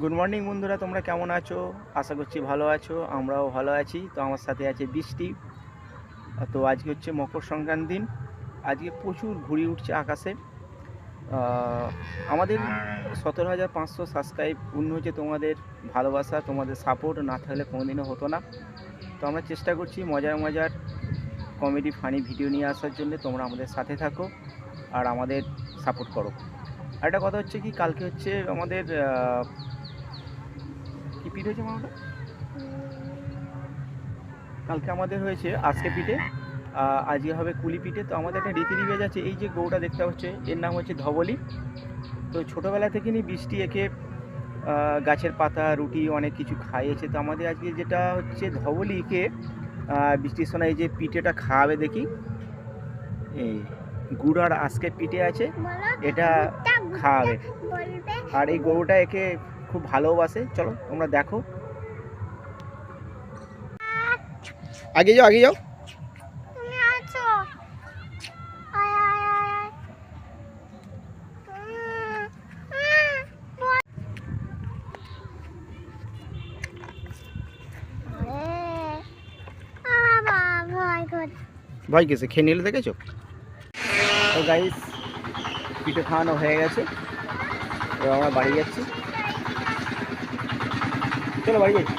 Good morning বন্ধুরা, তোমরা কেমন আছো? আশা করছি ভালো আছো, আমরাও ভালো আছি। তো আমার সাথে আছে বৃষ্টি। তো আজকে হচ্ছে মকর সংক্রান্তি দিন। আজকে প্রচুর ঘুড়ি উঠছে আকাশে। আমাদের সতেরো হাজার পাঁচশো সাবস্ক্রাইব পূর্ণ হচ্ছে তোমাদের ভালোবাসা, তোমাদের সাপোর্ট না থাকলে কোনোদিনও হতো না। তো আমরা চেষ্টা করছি মজার মজার কমেডি ফানি ভিডিও নিয়ে আসার জন্য তোমরা আমাদের সাথে থাকো আর আমাদের সাপোর্ট করো। একটা কথা হচ্ছে কি, কালকে হচ্ছে আমাদের পিঠে হয়েছে মামাটা কালকে আমাদের হয়েছে আজকে পিঠে। আজকে হবে কুলি পিঠে। তো আমাদের একটা রীতি রিবাজ আছে এই যে গৌটা দেখতে হচ্ছে এর নাম হচ্ছে ধবলি। তো ছোটোবেলা থেকে নিয়ে বৃষ্টি একে গাছের পাতা রুটি অনেক কিছু খাইয়েছে। তো আমাদের আজকে যেটা হচ্ছে ধবলিকে বৃষ্টির সময় এই যে পিঠেটা খাওয়াবে দেখি। এই গুড় আর আজকে পিঠে আছে এটা খাওয়াবে। আর এই গরুটা একে খুব ভালোবাসে। চলো তোমরা দেখো। আগে যাও আগে যাও। ভয় কেসে? খেয়ে নিলে দেখেছ? তো গাইস পিঠে খাওয়ানো হয়ে গেছে। এবার আমরা বাড়ি যাচ্ছি। ¿Qué lo va a ir?